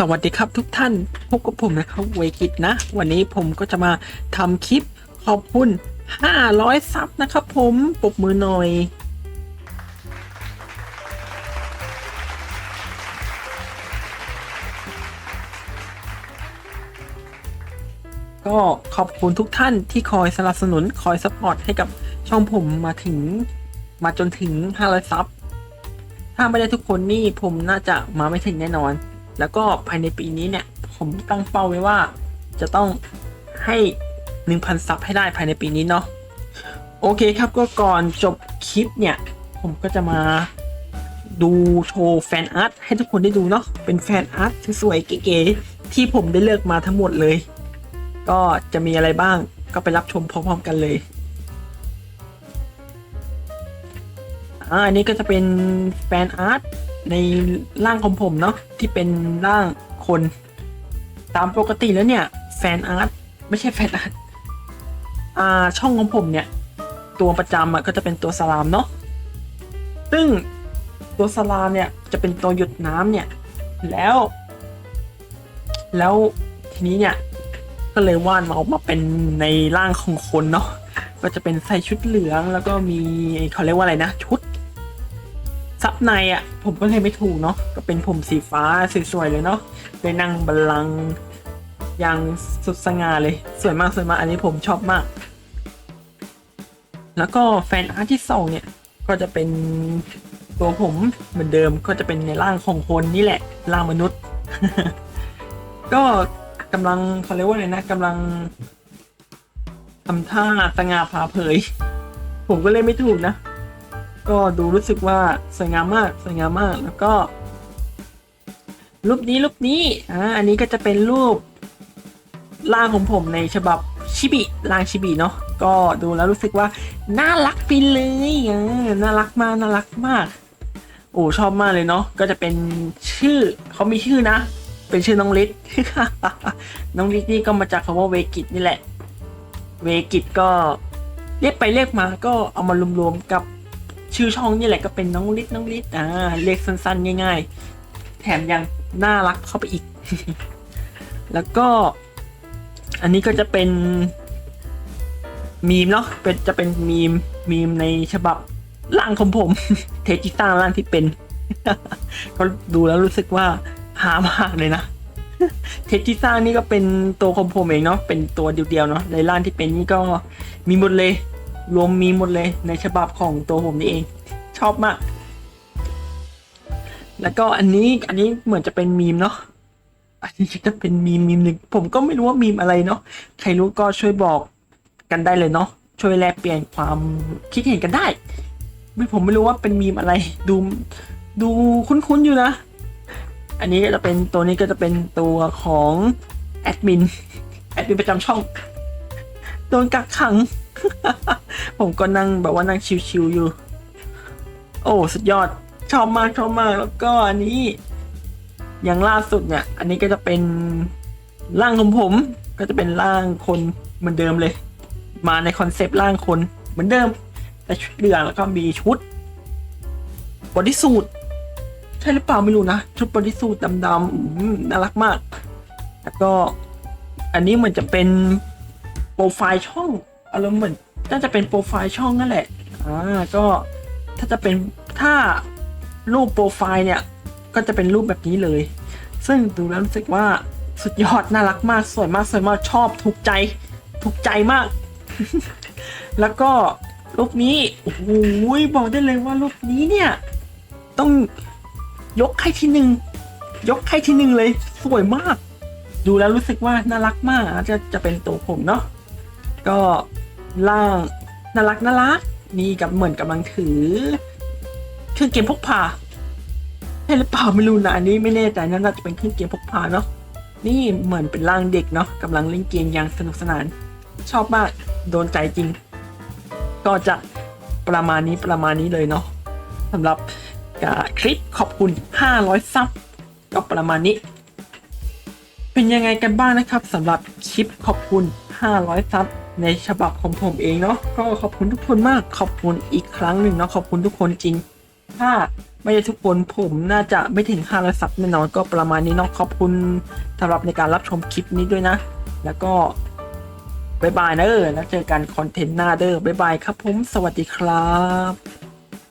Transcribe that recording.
สวัสดีครับทุกท่านพบกับผมนะครับเวกิตนะ วันนี้ผมก็จะมาทำคลิปขอบคุณ 500 ซับนะครับผมปรบมือหน่อย ก็ขอบคุณทุกท่านที่คอยสนับสนุนคอยสปอร์ตให้กับช่องผมมาถึงมาจนถึง 500 ซับถ้าไม่ได้ทุกคนนี่ผมน่าจะมาไม่ถึงแน่นอน แล้วก็ภายในปีนี้เนี่ย ผมตั้งเป้าไว้ว่า จะต้องให้ 1,000 ซับให้ได้ภายในปีนี้เนาะโอเคครับก็ก่อนจบคลิปเนี่ย ผมก็จะมาดูโชว์แฟนอาร์ตให้ทุกคนได้ดูเนาะเป็นแฟนอาร์ตสวยๆเก๋ๆที่ผมได้เลือกมาทั้งหมดเลย ก็จะมีอะไรบ้างก็ไปรับชมพร้อมๆกันเลยอ่าอันนี้ก็จะเป็นแฟนอาร์ต ในร่างของผมเนาะที่เป็นร่างคน ตามปกติแล้วเนี่ย แฟนอาร์ตไม่ใช่แฟนอาร์ตอ่าช่องของผมเนี่ย ตัวประจำอะก็จะเป็นตัวสลามเนาะซึ่งตัวสลามเนี่ยจะเป็นตัวหยุดน้ำเนี่ย แล้ว แล้วทีนี้เนี่ย ก็เลยวาดมาออกมาเป็นในร่างของคนเนาะก็จะเป็นใส่ชุดเหลืองแล้วก็มีเขาเรียกว่าอะไรนะ ชุด ในอะ ผมก็เลยไม่ถูกเนาะก็เป็นผมสีฟ้าสวยๆเลยเนาะได้นั่งบัลลังก์อย่างสุดสง่าเลย สวยมากสวยมากอันนี้ผมชอบมาก แล้วก็แฟนอาร์ตที่สองเนี่ย ก็จะเป็นตัวผมเหมือนเดิมก็จะเป็นในร่างของคนนี่แหละร่างมนุษย์ ก็กำลังเขาเรียกว่าอะไรนะกำลังทำท่าสง่าผ่าเผย ผมก็เล่นไม่ถูกนะ ก็ดูรู้สึกว่าสวยงามมากสวยงามมากแล้วก็ รูปนี้รูปนี้อ่าอันนี้ก็จะเป็นรูปร่างของผมในฉบับชิบิร่างชิบิเนาะก็ดูแล้วรู้สึกว่าน่ารักไปเลยอ่าน่ารักมากน่ารักมากโอ้ชอบมากเลยเนาะก็จะเป็นชื่อเขามีชื่อนะ เป็นชื่อน้องลิศน้องลิศนี่ก็มาจากคำว่าเวกิตนี่แหละ เวกิตก็เรียกไปเรียกมาก็เอามารวมๆกับ ชื่อช่องนี่แหละก็เป็นน้องลิศน้องลิศอ่าเรียกสั้นๆ ง่าย ๆ แถมยังน่ารักเข้าไปอีก แล้วก็ อันนี้ก็จะเป็นมีมเนาะเป็นจะเป็นมีมมีมในฉบับร่างของผม เทจิต้าร่างที่เป็น ก็ดูแล้วรู้สึกว่าหามากเลยนะเทจิต้านี่ก็เป็นตัวของผมเองเนาะเป็นตัวเดียวๆเนาะในร่างที่เป็นนี่ก็มีหมดเลย รวมมีหมดเลยในฉบับของตัวผมนี่เอง ชอบมาก แล้วก็อันนี้อันนี้เหมือนจะเป็นมีมเนาะอันนี้จะเป็นมีมมีมหนึ่งผมก็ไม่รู้ว่ามีมอะไรเนาะใครรู้ก็ช่วยบอกกันได้เลยเนาะช่วยแลกเปลี่ยนความคิดเห็นกันได้ไม่ผมไม่รู้ว่าเป็นมีมอะไร ดูดูคุ้นๆอยู่นะ อันนี้ก็จะเป็นตัวนี้ก็จะเป็นตัวของแอดมินแอดมินประจำช่องโดนกักขัง ผมก็นั่งแบบว่านั่งชิวๆอยู่ โอ้ สุดยอด ชอบมากชอบมาก แล้วก็อันนี้อย่างล่าสุดเนี่ย อันนี้ก็จะเป็นร่างของผม ก็จะเป็นร่างคนเหมือนเดิมเลย มาในคอนเซปต์ร่างคนเหมือนเดิม แต่ชุดเหลืองแล้วก็มีชุดบอดี้สูทใช่หรือเปล่าไม่รู้นะ ชุดบอดี้สูทดำๆน่ารักมาก แล้วก็อันนี้มือนจะเป็นโปรไฟล์ช่อง อารมณ์เหมือนน่าจะเป็นโปรไฟล์ช่องนั่นแหละ อ่า ก็ถ้าจะเป็นถ้ารูปโปรไฟล์เนี่ย ก็จะเป็นรูปแบบนี้เลย ซึ่งดูแล้วรู้สึกว่าสุดยอดน่ารักมากสวยมากสวยมากชอบถูกใจถูกใจมาก แล้วก็รูปนี้โอ้โหบอกได้เลยว่ารูปนี้เนี่ย ต้องยกให้ที่หนึ่งยกให้ที่หนึ่งเลย สวยมาก ดูแล้วรู้สึกว่าน่ารักมากจะจะเป็นตัวผมเนาะก็ ล่างน่ารักน่ารักนี่กับเหมือนกำลังถือเครื่องเกมพกพาใช่หรือเปล่าไม่รู้นะอันนี้ไม่แน่ใจน่าจะเป็นเครื่องเกมพกพาเนาะนี่เหมือนเป็นร่างเด็กเนาะกำลังเล่นเกมอย่างสนุกสนาน ชอบมากโดนใจจริง ก็จะประมาณนี้ประมาณนี้เลยเนาะสำหรับคลิปขอบคุณ 500 ซับก็ประมาณนี้ เป็นยังไงกันบ้างนะครับสำหรับคลิปขอบคุณ 500 ซับ ในฉบับของผมเองเนาะก็ขอบคุณทุกคนมากขอบคุณอีกครั้งหนึ่งเนาะขอบคุณทุกคนจริง ถ้าไม่ใช่ทุกคนผมน่าจะไม่ถึง500ซับแน่นอนก็ประมาณนี้เนาะขอบคุณสำหรับในการรับชมคลิปนี้ด้วยนะ แล้วก็บายบายนะเออแล้วเจอกันคอนเทนต์หน้าเด้อบายบายครับผม สวัสดีครับ